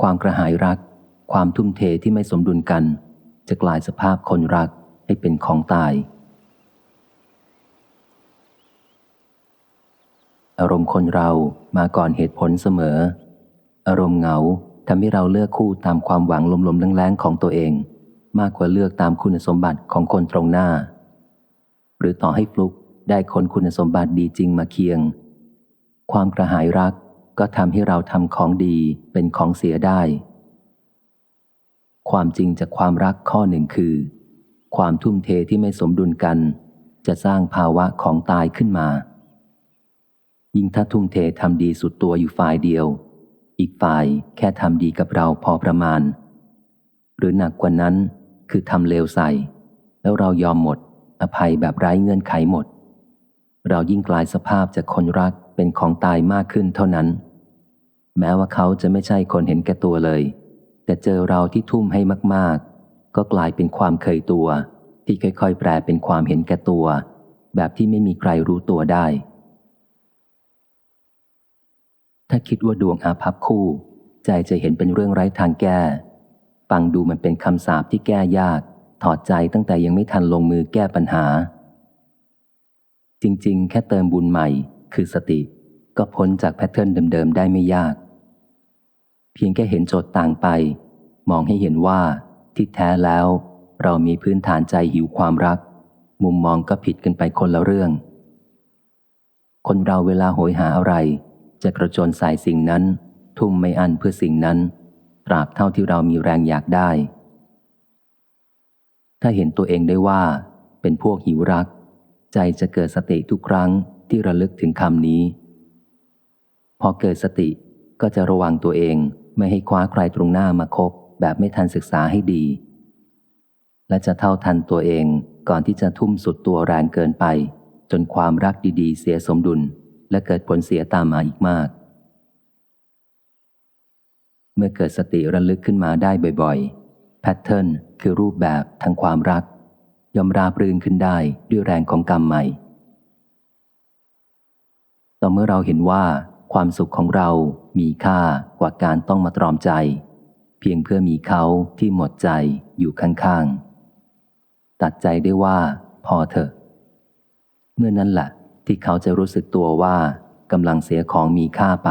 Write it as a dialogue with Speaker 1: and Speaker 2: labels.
Speaker 1: ความกระหายรัก ความทุ่มเทที่ไม่สมดุลกัน จะกลายสภาพคนรักให้เป็นของตาย อารมณ์คนเรามาก่อนเหตุผลเสมอ อารมณ์เหงาทำให้เราเลือกคู่ตามความหวังลมๆแรงๆของตัวเอง มากกว่าเลือกตามคุณสมบัติของคนตรงหน้า หรือต่อให้ฟลุกได้คนคุณสมบัติดีจริงมาเคียง ความกระหายรัก ก็ทำให้เราทำของดีเป็นของเสียได้ ความจริงจากความรักข้อหนึ่งคือ ความทุ่มเทที่ไม่สมดุลกัน จะสร้างภาวะของตายขึ้นมา ยิ่งถ้าทุ่มเททำดีสุดตัวอยู่ฝ่ายเดียว อีกฝ่ายแค่ทำดีกับเราพอประมาณ หรือหนักกว่านั้นคือทำเลวใส่ แล้วเรายอมหมด อภัยแบบไร้เงื่อนไขหมด เรายิ่งกลายสภาพจากคนรักเป็นของตายมากขึ้นเท่านั้น แม้ว่าเขาจะไม่ใช่คนเห็นแก่ตัวเลย แต่เจอเราที่ทุ่มให้มาก ๆ ก็กลายเป็นความเคยตัว ที่ค่อยๆ แปลเป็นความเห็นแก่ตัว แบบที่ไม่มีใครรู้ตัวได้ ถ้าคิดว่าดวงอาภัพคู่ ใจจะเห็นเป็นเรื่องไร้ทางแก้ ฟังดูมันเป็นคำสาปที่แก้ยาก ถอดใจตั้งแต่ยังไม่ทันลงมือแก้ปัญหา จริงๆ แค่เติมบุญใหม่ คือสติก็พ้นจากแพทเทิร์นเดิมๆ ได้ไม่ยาก เพียงแค่เห็นโจทย์ต่างไป มองให้เห็นว่าที่แท้แล้ว เรามีพื้นฐานใจหิวความรัก มุมมองก็ผิดกันไปคนละเรื่อง คนเราเวลาโหยหาอะไร จะกระโจนใส่สิ่งนั้น ทุ่มไม่อันเพื่อสิ่งนั้น ตราบเท่าที่เรามีแรงอยากได้ ถ้าเห็นตัวเองได้ว่า เป็นพวกหิวรัก ใจจะเกิดสติทุกครั้งที่ระลึกถึงคำนี้ พอเกิดสติก็จะระวังตัวเอง ไม่ให้คว้าใครตรงหน้ามาคบ แบบไม่ทันศึกษาให้ดี และจะเท่าทันตัวเองก่อนที่จะทุ่มสุดตัวแรงเกินไป จนความรักดีๆ เสียสมดุล และเกิดผลเสียตามมาอีกมาก เมื่อเกิดสติระลึกขึ้นมาได้บ่อยๆแพทเทิร์นคือรูปแบบทางความรักยอมราบรื่นขึ้นได้ด้วยแรงของกรรมใหม่ ต่อเมื่อเราเห็นว่า ความสุขของเรามีค่ากว่าการต้องมาตรอมใจ เพียงเพื่อมีเขาที่หมดใจอยู่ข้างๆ ตัดใจได้ว่า พอเถอะ เมื่อนั้นแหละที่เขาจะรู้สึกตัวว่ากำลังเสียของมีค่าไป